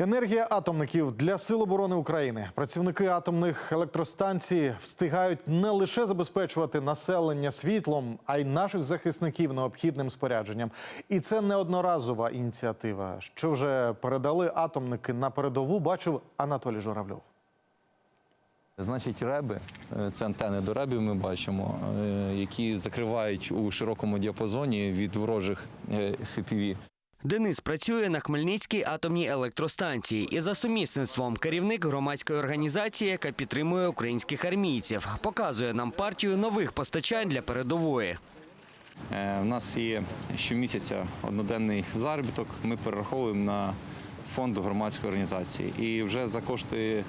Енергія атомників для сил оборони України. Працівники атомних електростанцій встигають не лише забезпечувати населення світлом, а й наших захисників необхідним спорядженням. І це не одноразова ініціатива. Що вже передали атомники на передову, бачив Анатолій Журавльов. Значить, реби е, це антени до ребів. Ми бачимо, е, які закривають у широкому діапазоні від ворожих е, FPV. Денис працює на Хмельницькій атомній електростанції і за сумісництвом керівник громадської організації, яка підтримує українських армійців, показує нам партію нових постачань для передової. Е, У нас є щомісяця одноденний заробіток. Ми перераховуємо на фонд громадської організації. І вже за кошти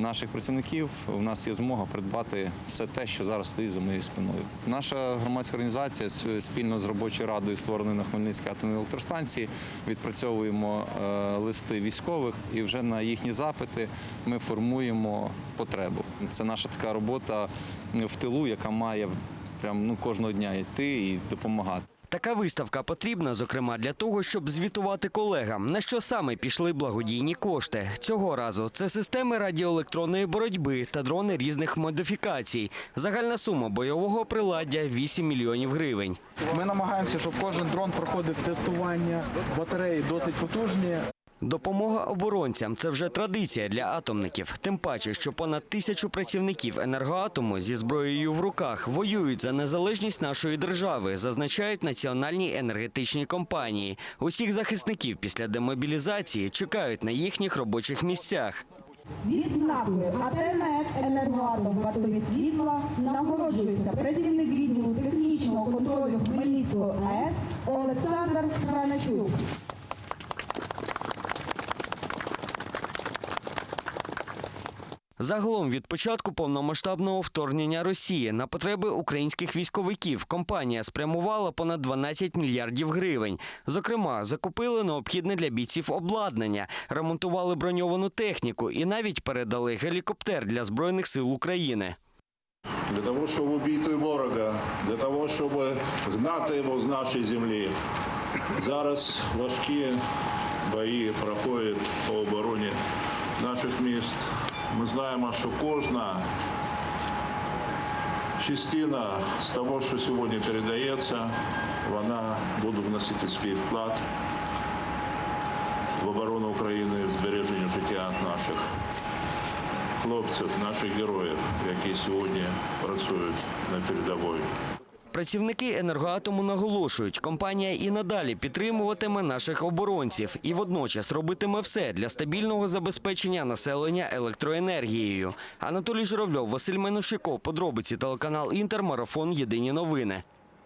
наших працівників у нас є змога придбати все те, що зараз стоїть за моєю спиною. Наша громадська організація спільно з робочою радою, створеною на Хмельницькій атомній електростанції, відпрацьовуємо е, листи військових і вже на їхні запити ми формуємо потребу. Це наша така робота в тилу, яка має прям ну кожного дня йти і допомагати. Така виставка потрібна, зокрема, для того, щоб звітувати колегам, на що саме пішли благодійні кошти. Цього разу це системи радіоелектронної боротьби та дрони різних модифікацій. Загальна сума бойового приладдя 8 мільйонів гривень. Ми намагаємося, щоб кожен дрон проходив тестування. Батареї досить потужні. Допомога оборонцям це вже традиція для атомників. Тим паче, що понад тисячу працівників енергоатому зі зброєю в руках воюють за незалежність нашої держави, зазначають національні енергетичні компанії. Усіх захисників після демобілізації чекають на їхніх робочих місцях. Відзнакою АТНЕК «Енергоатом» вартові світла нагороджується працівник відділу технічного контролю Хмельницького АЕС Олександр Хранасюк. Загалом від початку повномасштабного вторгнення Росії на потреби українських військовиків компанія спрямувала понад 12 мільярдів гривень. Зокрема, закупили необхідне для бійців обладнання, ремонтували броньовану техніку і навіть передали гелікоптер для збройних сил України. для того, щоб убити ворога, для того, щоб гнати його з нашої землі. Зараз важкі бої проходять по обороні наших міст. Ми знаємо, що кожна частина з того, що сьогодні передається, вона буде вносити свій вклад в оборону України, в збереження життя наших хлопців, наших героїв, які сьогодні працюють на передовій. Працівники енергоатому наголошують, компанія і надалі підтримуватиме наших оборонців і водночас робитиме все для стабільного забезпечення населення електроенергією. Анатолій Журавльов, Василь Менушиков, подробиці телеканал Інтер, марафон Єдині новини.